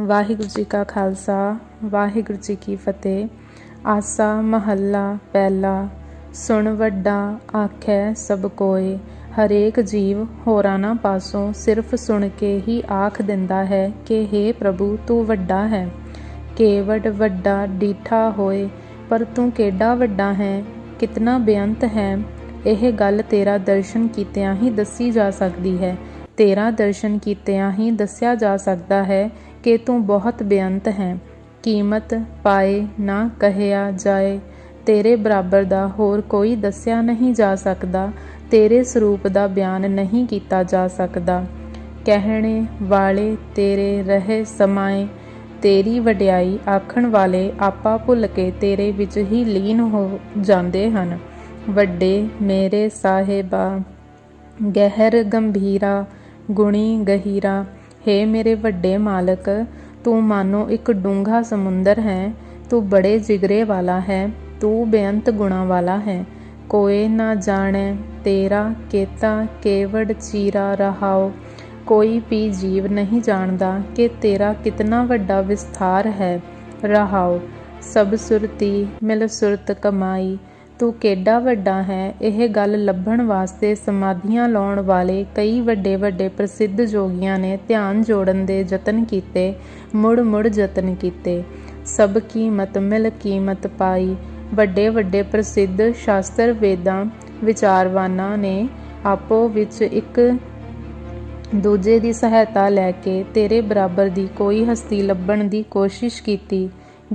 ਵਾਹਿਗੁਰੂ ਜੀ ਕਾ ਖਾਲਸਾ, ਵਾਹਿਗੁਰੂ ਜੀ ਕੀ ਫਤਿਹ। ਆਸਾ, ਮਹੱਲਾ, ਪਹਿਲਾ, ਸੁਣ ਵੱਡਾ, ਆਖੈ ਸਭ ਕੋਏ। ਹਰੇਕ ਜੀਵ ਹੋਰਾਨਾ ਪਾਸੋਂ ਸਿਰਫ ਸੁਣ ਕੇ ਹੀ ਆਖ ਦਿੰਦਾ ਹੈ ਕਿ हे ਪ੍ਰਭੂ, ਤੂੰ ਵੱਡਾ ਹੈ। ਕੇਵਡ ਵੱਡਾ ਡੀਠਾ ਹੋਏ, ਪਰ ਤੂੰ ਕਿੱਡਾ ਵੱਡਾ ਹੈ? ਕਿਤਨਾ ਬੇਅੰਤ ਹੈ। ਇਹ ਗੱਲ ਤੇਰਾ ਦਰਸ਼ਨ ਕੀਤਿਆਂ ਹੀ ਦੱਸੀ ਜਾ ਸਕਦੀ ਹੈ। ਤੇਰਾ ਦਰਸ਼ਨ ਕੀਤਿਆਂ ਹੀ ਦੱਸਿਆ ਜਾ ਸਕਦਾ ਹੈ ਕਿ ਤੂੰ ਬਹੁਤ ਬੇਅੰਤ ਹੈ। ਕੀਮਤ ਪਾਏ ਨਾ ਕਹਿਆ ਜਾਏ। ਤੇਰੇ ਬਰਾਬਰ ਦਾ ਹੋਰ ਕੋਈ ਦੱਸਿਆ ਨਹੀਂ ਜਾ ਸਕਦਾ। ਤੇਰੇ ਸਰੂਪ ਦਾ ਬਿਆਨ ਨਹੀਂ ਕੀਤਾ ਜਾ ਸਕਦਾ। ਕਹਿਣੇ ਵਾਲੇ ਤੇਰੇ ਰਹੇ ਸਮਾਏ। ਤੇਰੀ ਵਡਿਆਈ ਆਖਣ ਵਾਲੇ ਆਪਾ ਭੁੱਲ ਕੇ ਤੇਰੇ ਵਿੱਚ ਹੀ ਲੀਨ ਹੋ ਜਾਂਦੇ ਹਨ। ਵੱਡੇ ਮੇਰੇ ਸਾਹਿਬਾ, ਗਹਿਰ ਗੰਭੀਰਾ, ਗੁਣੀ ਗਹੀਰਾ ਹੇ ਮੇਰੇ ਵੱਡੇ ਮਾਲਕ, ਤੂੰ ਮਾਨੋ ਇੱਕ ਡੂੰਘਾ ਸਮੁੰਦਰ ਹੈ, ਤੂੰ ਬੜੇ ਜਿਗਰੇ ਵਾਲਾ ਹੈ, ਤੂੰ ਬੇਅੰਤ ਗੁਣਾ ਵਾਲਾ ਹੈ। ਕੋਏ ਨਾ ਜਾਣੈ ਤੇਰਾ ਕੇਤਾ ਕੇਵੜ ਚੀਰਾ ਰਹਾਓ ਕੋਈ ਵੀ ਜੀਵ ਨਹੀਂ ਜਾਣਦਾ ਕਿ ਤੇਰਾ ਕਿਤਨਾ ਵੱਡਾ ਵਿਸਥਾਰ ਹੈ। ਰਹਾਓ ਸਭ ਸੁਰਤੀ ਮਿਲ ਸੁਰਤ ਕਮਾਈ। ਤੂੰ ਕਿੱਡਾ ਵੱਡਾ ਹੈ? ਇਹ ਗੱਲ ਲੱਭਣ ਵਾਸਤੇ ਸਮਾਧੀਆਂ ਲਾਉਣ ਵਾਲੇ ਕਈ ਵੱਡੇ ਵੱਡੇ ਪ੍ਰਸਿੱਧ ਜੋਗੀਆਂ ਨੇ ਧਿਆਨ ਜੋੜਨ ਦੇ ਯਤਨ ਕੀਤੇ, ਮੁੜ ਮੁੜ ਯਤਨ ਕੀਤੇ। ਸਭ ਕੀਮਤ ਮਿਲ ਕੀਮਤ ਪਾਈ। ਵੱਡੇ ਵੱਡੇ ਪ੍ਰਸਿੱਧ ਸ਼ਾਸਤਰ ਵੇਦਾਂ ਵਿਚਾਰਵਾਨਾਂ ਨੇ ਆਪੋ ਵਿੱਚ ਇੱਕ ਦੂਜੇ ਦੀ ਸਹਾਇਤਾ ਲੈ ਕੇ ਤੇਰੇ ਬਰਾਬਰ ਦੀ ਕੋਈ ਹਸਤੀ ਲੱਭਣ ਦੀ ਕੋਸ਼ਿਸ਼ ਕੀਤੀ।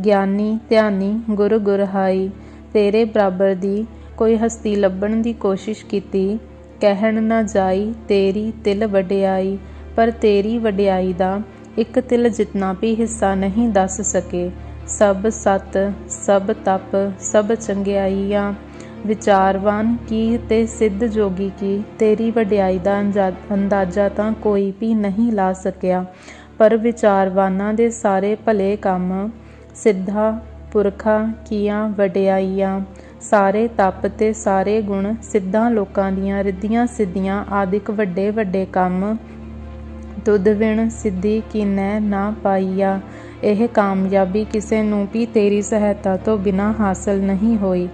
ਗਿਆਨੀ, ਧਿਆਨੀ ਗੁਰ ਗੁਰਹਾਈ ਤੇਰੇ ਬਰਾਬਰ ਦੀ ਕੋਈ ਹਸਤੀ ਲੱਭਣ ਦੀ ਕੋਸ਼ਿਸ਼ ਕੀਤੀ। ਕਹਿਣ ਨਾ ਜਾਈ, ਤੇਰੀ ਤਿਲ ਵਡਿਆਈ, ਪਰ ਤੇਰੀ ਵਡਿਆਈ ਦਾ ਇੱਕ ਤਿਲ ਜਿਤਨਾ ਵੀ ਹਿੱਸਾ ਨਹੀਂ ਦੱਸ ਸਕੇ। ਸਭ ਸਤ, ਸਭ ਤਪ, ਸਭ ਚੰਗਿਆਈਆਂ। ਵਿਚਾਰਵਾਨ ਕੀ ਤੇ ਸਿੱਧ ਜੋਗੀ ਕੀ? ਤੇਰੀ ਵਡਿਆਈ ਦਾ ਅੰਦਾਜ਼ਾ ਤਾਂ ਕੋਈ ਵੀ ਨਹੀਂ ਲਾ ਸਕਿਆ। ਪਰ ਵਿਚਾਰਵਾਨਾਂ ਦੇ ਸਾਰੇ ਭਲੇ ਕੰਮ ਸਿੱਧਾ ਪੁਰਖਾ, ਕੀਆਂ, ਵਡਿਆਈਆਂ, ਸਾਰੇ ਤਪ ਤੇ ਸਾਰੇ ਗੁਣ ਸਿੱਧਾਂ ਲੋਕਾਂ ਦੀਆਂ ਰਿੱਧੀਆਂ ਸਿੱਧੀਆਂ ਆਦਿਕ ਵੱਡੇ ਵੱਡੇ ਕੰਮ। ਤੁਧ ਵਿਣ ਸਿੱਧੀ ਕੀਨੈ ਨਾ ਪਾਈਆ। ਇਹ ਕਾਮਯਾਬੀ ਕਿਸੇ ਨੂੰ ਵੀ ਤੇਰੀ ਸਹਾਇਤਾ ਤੋਂ ਬਿਨਾ ਹਾਸਲ ਨਹੀਂ ਹੋਈ।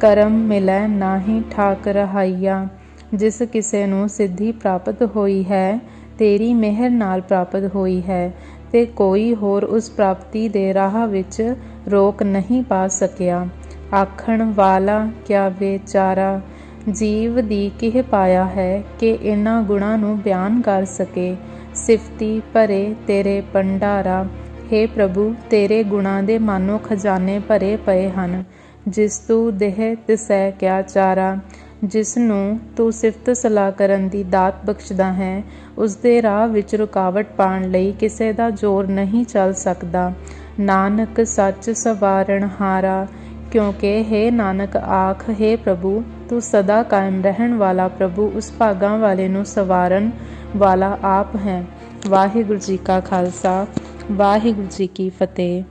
ਕਰਮ ਮਿਲੈ ਨਾਹੀ ਠਾਕ ਰਹਾਈਆ। ਜਿਸ ਕਿਸੇ ਨੂੰ ਸਿੱਧੀ ਪ੍ਰਾਪਤ ਹੋਈ ਹੈ, ਤੇਰੀ ਮਿਹਰ ਨਾਲ ਪ੍ਰਾਪਤ ਹੋਈ ਹੈ। ਤੇ ਕੋਈ ਹੋਰ ਉਸ ਪ੍ਰਾਪਤੀ ਦੇ ਰਾਹ ਵਿੱਚ ਰੋਕ ਨਹੀਂ ਪਾ ਸਕਿਆ। ਆਖਣ ਵਾਲਾ, ਕਿਆ ਵਿਚਾਰਾ, ਜੀਵ ਦੀ ਕਿਹ ਪਾਇਆ ਹੈ ਕਿ ਇਹਨਾਂ ਗੁਣਾਂ ਨੂੰ ਬਿਆਨ ਕਰ ਸਕੇ? ਸਿਫਤੀ ਭਰੇ ਤੇਰੇ ਪੰਡਾਰਾ हे ਪ੍ਰਭੂ, ਤੇਰੇ ਗੁਣਾਂ ਦੇ ਮਾਨੋ ਖਜ਼ਾਨੇ ਭਰੇ ਪਏ ਹਨ। ਜਿਸ ਤੂੰ ਦੇਹ ਤਿਸੈ ਕਿਆ ਚਾਰਾ ਜਿਸ ਨੂੰ ਤੂੰ ਸਿਫਤ ਸਲਾਹ ਕਰਨ ਦੀ ਦਾਤ ਬਖਸ਼ਦਾ ਹੈ ਉਸ ਦੇ ਰਾਹ ਵਿੱਚ ਰੁਕਾਵਟ ਪਾਉਣ ਲਈ ਕਿਸੇ ਦਾ ਜ਼ੋਰ ਨਹੀਂ ਚੱਲ ਸਕਦਾ। ਨਾਨਕ, ਸੱਚ ਸਵਾਰਣ ਹਾਰਾ, ਕਿਉਂਕਿ ਹੈ ਨਾਨਕ ਆਖ, ਹੈ ਪ੍ਰਭੂ, ਤੂੰ ਸਦਾ ਕਾਇਮ ਰਹਿਣ ਵਾਲਾ ਪ੍ਰਭੂ, ਉਸ ਭਾਗਾਂ ਵਾਲੇ ਨੂੰ ਸਵਾਰਨ ਵਾਲਾ ਆਪ ਹੈ। ਵਾਹਿਗੁਰੂ ਜੀ ਕਾ ਖਾਲਸਾ, ਵਾਹਿਗੁਰੂ ਜੀ ਕੀ ਫਤਿਹ।